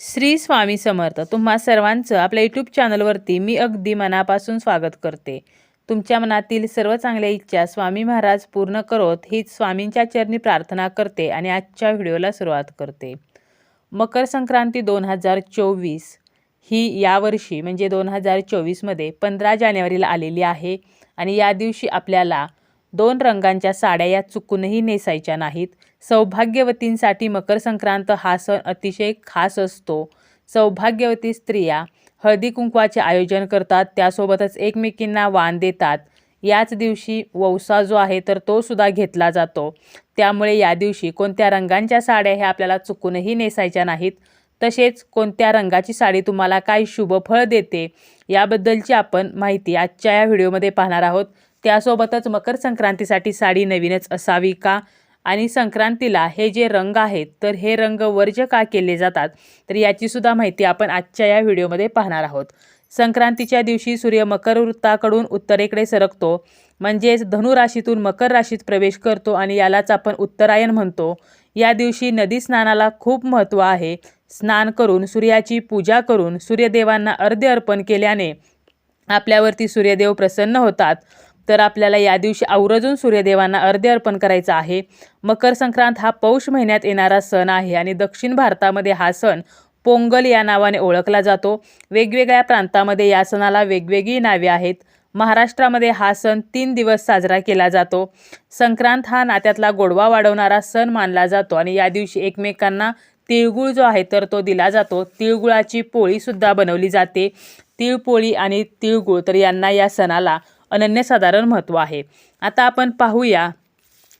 श्री स्वामी समर्थ. तुम्हा सर्वांचं आपल्या यूट्यूब चॅनलवरती मी अगदी मनापासून स्वागत करते. तुमच्या मनातील सर्व चांगल्या इच्छा स्वामी महाराज पूर्ण करोत हीच स्वामींच्या चरणी प्रार्थना करते आणि आजच्या व्हिडिओला सुरुवात करते. मकर संक्रांती दोन हजार चोवीस ही यावर्षी म्हणजे दोन हजार चोवीसमध्ये पंधरा जानेवारीला आलेली आहे आणि या दिवशी आपल्याला दोन रंगांच्या साड्या या चुकूनही नेसायच्या नाहीत. सौभाग्यवतींसाठी मकर संक्रांत हा सण अतिशय खास असतो. सौभाग्यवती स्त्रिया हळदी कुंकवाचे आयोजन करतात त्यासोबतच एकमेकींना वाण देतात. याच दिवशी वौसा जो आहे तर तो सुद्धा घेतला जातो. त्यामुळे या दिवशी कोणत्या रंगांच्या साड्या ह्या आपल्याला चुकूनही नेसायच्या नाहीत तसेच कोणत्या रंगाची साडी तुम्हाला काय शुभफळ देते याबद्दलची आपण माहिती आजच्या या व्हिडिओमध्ये पाहणार आहोत. त्यासोबतच मकर संक्रांतीसाठी साडी नवीनच असावी का? आणि संक्रांतीला हे जे रंग आहेत तर हे रंग वर्ज्य का केले जातात? तर याचीसुद्धा माहिती आपण आजच्या या व्हिडिओमध्ये पाहणार आहोत. संक्रांतीच्या दिवशी सूर्य मकर वृत्ताकडून उत्तरेकडे सरकतो. म्हणजेच धनुराशीतून मकर राशीत प्रवेश करतो आणि यालाच आपण उत्तरायण म्हणतो. या दिवशी नदी स्नानाला खूप महत्त्व आहे. स्नान करून सूर्याची पूजा करून सूर्यदेवांना अर्ध्य अर्पण केल्याने आपल्यावरती सूर्यदेव प्रसन्न होतात. तर आपल्याला या दिवशी आवर्जून सूर्यदेवांना अर्ध्य अर्पण करायचं आहे. मकर संक्रांत हा पौष महिन्यात येणारा सण आहे आणि दक्षिण भारतामध्ये हा सण पोंगल या नावाने ओळखला जातो. वेगवेगळ्या प्रांतामध्ये या सणाला वेगवेगळी नावे आहेत. महाराष्ट्रामध्ये हा सण तीन दिवस साजरा केला जातो. संक्रांत हा नात्यातला गोडवा वाढवणारा सण मानला जातो आणि या दिवशी एकमेकांना तिळगुळ जो आहे तर तो दिला जातो. तिळगुळाची पोळीसुद्धा बनवली जाते. तिळपोळी आणि तिळगुळ तर यांना या सणाला अनन्यसाधारण महत्त्व आहे. आता आपण पाहूया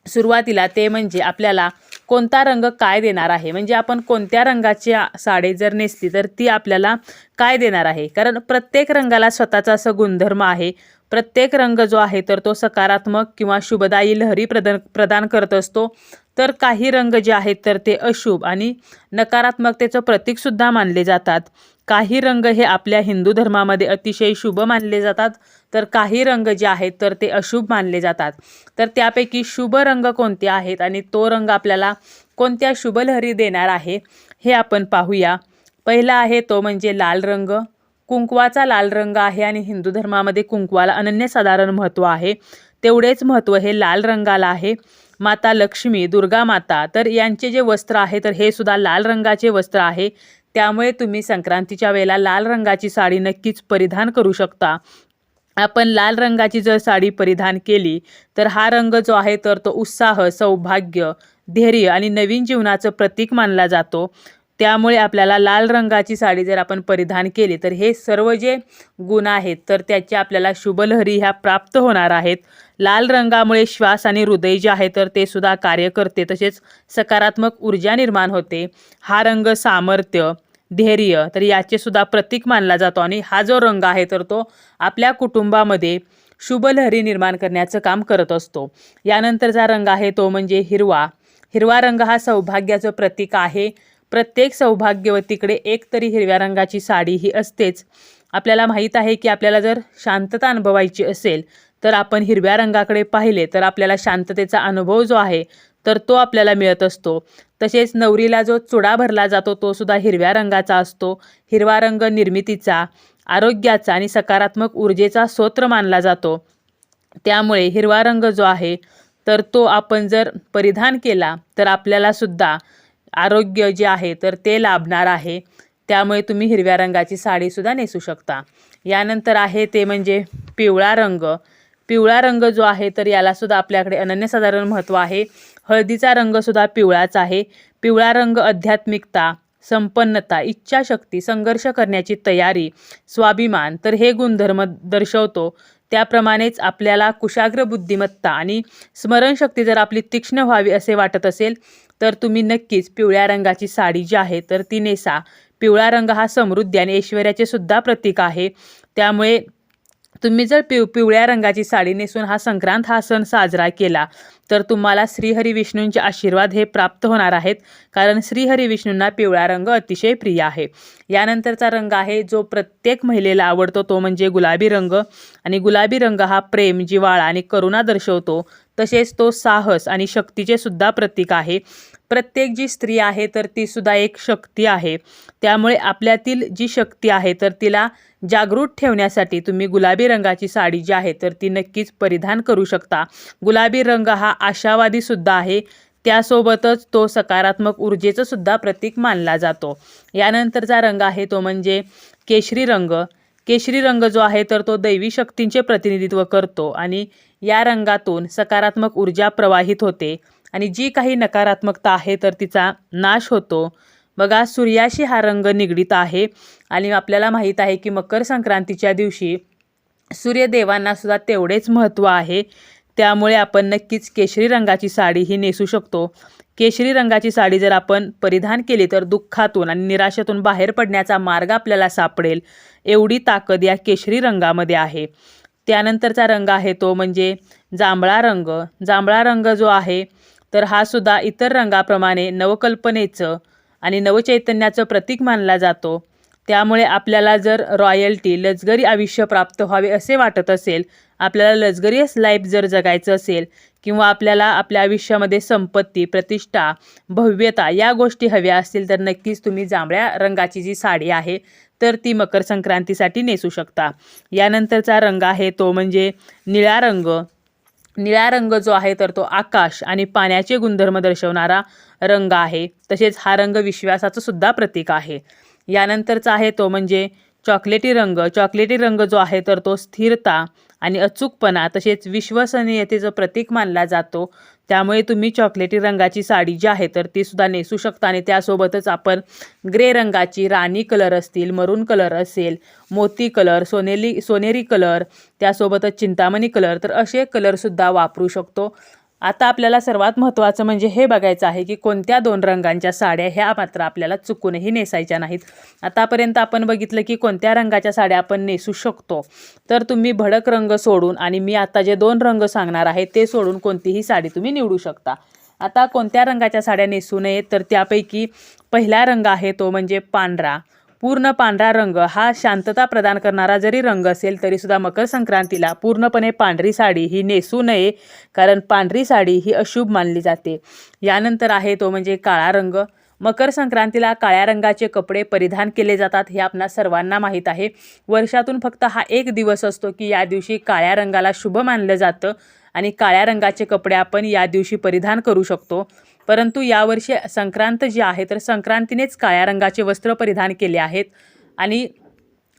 सुरुवातीला ते म्हणजे आपल्याला कोणता रंग काय देणार आहे? म्हणजे आपण कोणत्या रंगाची साडी जर नेसली तर ती आपल्याला काय देणार आहे? कारण प्रत्येक रंगाला स्वतःचा असं गुणधर्म आहे. प्रत्येक रंग जो आहे तर तो सकारात्मक किंवा शुभदायी लहरी प्रदान प्रदान करत असतो. तर काही रंग जे आहेत तर ते अशुभ आणि नकारात्मकतेचं प्रतीकसुद्धा मानले जातात. काही रंग हे आपल्या हिंदू धर्मामध्ये अतिशय शुभ मानले जातात. तर काही रंग जे आहेत तर ते अशुभ मानले जातात. तर त्यापैकी शुभ रंग कोणते आहेत आणि तो रंग आपल्याला कोणत्या शुभलहरी देणार आहे हे आपण पाहूया. पहिला आहे तो म्हणजे लाल रंग. कुंकवाचा लाल रंग आहे आणि हिंदू धर्मामध्ये कुंकवाला अनन्यसाधारण महत्त्व आहे. तेवढेच महत्त्व हे लाल रंगाला आहे. माता लक्ष्मी दुर्गा माता तर यांचे जे वस्त्र आहे तर हे सुद्धा लाल रंगाचे वस्त्र आहे. त्यामुळे तुम्ही संक्रांतीच्या वेळेला लाल रंगाची साडी नक्कीच परिधान करू शकता. आपण लाल रंगाची जर साडी परिधान केली तर हा रंग जो आहे तर तो उत्साह सौभाग्य धैर्य आणि नवीन जीवनाचं प्रतीक मानला जातो. त्यामुळे आपल्याला लाल रंगाची साडी जर आपण परिधान केली तर हे सर्व जे गुण आहेत तर त्याचे आपल्याला शुभलहरी ह्या प्राप्त होणार आहेत. लाल रंगामुळे श्वास आणि हृदय जे आहे तर ते सुद्धा कार्य करते तसेच सकारात्मक ऊर्जा निर्माण होते. हा रंग सामर्थ्य धैर्य तर याचे सुद्धा प्रतीक मानला जातो आणि हा जो रंग आहे तर तो आपल्या कुटुंबामध्ये शुभलहरी निर्माण करण्याचं काम करत असतो. यानंतरचा रंग आहे तो म्हणजे हिरवा. हिरवा रंग हा सौभाग्याचं प्रतीक आहे. प्रत्येक सौभाग्यवतीकडे एक तरी हिरव्या रंगाची साडी ही असतेच. आपल्याला माहीत आहे की आपल्याला जर शांतता अनुभवायची असेल तर आपण हिरव्या रंगाकडे पाहिले तर आपल्याला शांततेचा अनुभव जो आहे तर तो आपल्याला मिळत असतो. तसेच नवरीला जो चुडा भरला जातो तो सुद्धा हिरव्या रंगाचा असतो. हिरवा रंग निर्मितीचा आरोग्याचा आणि सकारात्मक ऊर्जेचा स्तोत्र मानला जातो. त्यामुळे हिरवा रंग जो आहे तर तो आपण जर परिधान केला तर आपल्याला सुद्धा आरोग्य जे आहे तर ते लाभणार आहे. त्यामुळे तुम्ही हिरव्या रंगाची साडीसुद्धा नेसू शकता. यानंतर आहे ते म्हणजे पिवळा रंग. पिवळा रंग जो आहे तर यालासुद्धा आपल्याकडे अनन्यसाधारण महत्त्व आहे. हळदीचा रंगसुद्धा पिवळाच आहे. पिवळा रंग आध्यात्मिकता संपन्नता इच्छाशक्ती संघर्ष करण्याची तयारी स्वाभिमान तर हे गुणधर्म दर्शवतो. त्याप्रमाणेच आपल्याला कुशाग्र बुद्धिमत्ता आणि स्मरणशक्ती जर आपली तीक्ष्ण व्हावी असे वाटत असेल तर तुम्ही नक्कीच पिवळ्या रंगाची साडी जी आहे तर ती नेसा. पिवळा रंग हा समृद्धी आणि ऐश्वर्याचे सुद्धा प्रतीक आहे. त्यामुळे तुम्ही जर पिव पिवळ्या रंगाची साडी नेसून हा संक्रांत हा सण साजरा केला तर तुम्हाला श्रीहरी विष्णूंचे आशीर्वाद हे प्राप्त होणार आहेत कारण श्रीहरी विष्णूंना पिवळा रंग अतिशय प्रिय आहे. यानंतरचा रंग आहे जो प्रत्येक महिलेला आवडतो तो म्हणजे गुलाबी रंग. आणि गुलाबी रंग हा प्रेम जिवाळा आणि करुणा दर्शवतो. तसेच तो साहस आणि शक्तीचे सुद्धा प्रतीक आहे. प्रत्येक जी स्त्री आहे तर ती सुद्धा एक शक्ती आहे. त्यामुळे आपल्यातील जी शक्ती आहे तर तिला जागृत ठेवण्यासाठी तुम्ही गुलाबी रंगाची साडी जी आहे तर ती नक्कीच परिधान करू शकता. गुलाबी रंग हा आशावादी सुद्धा आहे. त्यासोबतच तो सकारात्मक ऊर्जेचं सुद्धा प्रतीक मानला जातो. यानंतरचा रंग आहे तो म्हणजे केशरी रंग. केशरी रंग जो आहे तर तो दैवी शक्तींचे प्रतिनिधित्व करतो आणि या रंगातून सकारात्मक ऊर्जा प्रवाहित होते आणि जी काही नकारात्मकता आहे तर तिचा नाश होतो. बघा सूर्याशी हा रंग निगडीत आहे आणि आपल्याला माहीत आहे की मकर संक्रांतीच्या दिवशी सूर्यदेवांना सुद्धा तेवढेच महत्त्व आहे. त्यामुळे आपण नक्कीच केशरी रंगाची साडी ही नेसू शकतो. केशरी रंगाची साडी जर आपण परिधान केली तर दुःखातून आणि निराशेतून बाहेर पडण्याचा मार्ग आपल्याला सापडेल. एवढी ताकद या केशरी रंगामध्ये आहे. त्यानंतरचा रंग आहे तो म्हणजे जांभळा रंग. जांभळा रंग जो आहे तर हा सुद्धा इतर रंगाप्रमाणे नवकल्पनेचं आणि नवचैतन्याचं प्रतीक मानला जातो. त्यामुळे आपल्याला जर रॉयल्टी लजगरी आयुष्य प्राप्त व्हावे असे वाटत असेल आपल्याला लक्झरियस लाईफ जर जगायचं असेल किंवा आपल्याला आपल्या आयुष्यामध्ये संपत्ती प्रतिष्ठा भव्यता या गोष्टी हव्या असतील तर नक्कीच तुम्ही जांभळ्या रंगाची जी साडी आहे तर ती मकर संक्रांतीसाठी नेसू शकता. यानंतरचा रंग आहे तो म्हणजे निळा रंग. निळा रंग जो आहे तर तो आकाश आणि पाण्याचे गुणधर्म दर्शवणारा रंग आहे. तसेच हा रंग विश्वासाचं सुद्धा प्रतीक आहे. यानंतरचा आहे तो म्हणजे चॉकलेटी रंग चॉकलेटी रंग जो आहे तर तो स्थिरता आणि अचूकपणा तसेच विश्वसनीयतेचं प्रतीक मानला जातो. त्यामुळे तुम्ही चॉकलेटी रंगाची साडी जी आहे तर ती सुद्धा नेसू शकता आणि त्यासोबतच आपण ग्रे रंगाची राणी कलर असतील मरून कलर असेल मोती कलर सोनेली सोनेरी कलर त्यासोबतच चिंतामणी कलर तर असे कलरसुद्धा वापरू शकतो. आता आपल्याला सर्वात महत्त्वाचं म्हणजे हे बघायचं आहे की कोणत्या दोन रंगांच्या साड्या ह्या मात्र आपल्याला चुकूनही नेसायच्या नाहीत. आतापर्यंत आपण बघितलं की कोणत्या रंगाच्या साड्या आपण नेसू शकतो. तर तुम्ही भडक रंग सोडून आणि मी आता जे दोन रंग सांगणार आहे ते सोडून कोणतीही साडी तुम्ही निवडू शकता. आता कोणत्या रंगाच्या साड्या नेसू नयेत तर त्यापैकी पहिला रंग आहे तो म्हणजे पांढरा. पूर्ण पांढरा रंग हा शांतता प्रदान करणारा जरी रंग असेल तरीसुद्धा मकर संक्रांतीला पूर्णपणे पांढरी साडी ही नेसू नये कारण पांढरी साडी ही अशुभ मानली जाते. यानंतर आहे तो म्हणजे काळा रंग. मकर संक्रांतीला काळ्या रंगाचे कपडे परिधान केले जातात हे आपणा सर्वांना माहीत आहे. वर्षातून फक्त हा एक दिवस असतो की या दिवशी काळ्या रंगाला शुभ मानलं जातं आणि काळ्या रंगाचे कपडे आपण या दिवशी परिधान करू शकतो. परंतु यावर्षी संक्रांत जी आहे तर संक्रांतीनेच काळ्या रंगाचे वस्त्र परिधान केले आहेत. आणि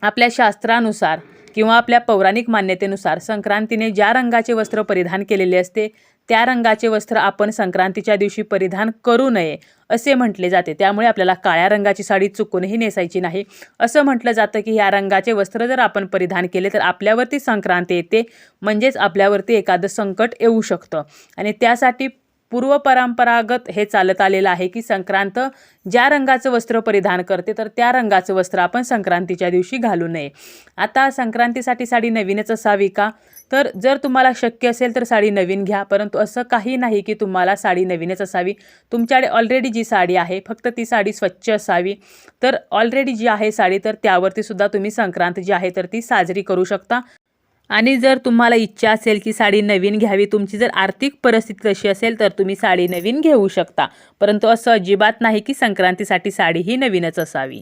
आपल्या शास्त्रानुसार किंवा आपल्या पौराणिक मान्यतेनुसार संक्रांतीने ज्या रंगाचे वस्त्र परिधान केलेले असते त्या रंगाचे वस्त्र आपण संक्रांतीच्या दिवशी परिधान करू नये असे म्हटले जाते. त्यामुळे आपल्याला काळ्या रंगाची साडी चुकूनही नेसायची नाही. असं म्हटलं जातं की ह्या रंगाचे वस्त्र जर आपण परिधान केले तर आपल्यावरती संक्रांती येते. म्हणजेच आपल्यावरती एखादं संकट येऊ शकतं. आणि त्यासाठी पूर्वपरंपरागत हे चालत आलेलं आहे की संक्रांत ज्या रंगाचं वस्त्र परिधान करते तर त्या रंगाचं वस्त्र आपण संक्रांतीच्या दिवशी घालू नये. आता संक्रांतीसाठी साडी नवीनच असावी का? तर जर तुम्हाला शक्य असेल तर साडी नवीन घ्या परंतु असं काही नाही की तुम्हाला साडी नवीनच असावी. तुमच्याकडे ऑलरेडी जी साडी आहे फक्त ती साडी स्वच्छ असावी. तर ऑलरेडी जी आहे साडी तर त्यावरती सुद्धा तुम्ही संक्रांत जी आहे तर ती साजरी करू शकता. आणि जर तुम्हाला इच्छा असेल की साडी नवीन घ्यावी तुमची जर आर्थिक परिस्थिती तशी असेल तर तुम्ही साडी नवीन घेऊ शकता. परंतु असं अजिबात नाही की संक्रांतीसाठी साडी ही नवीनच असावी.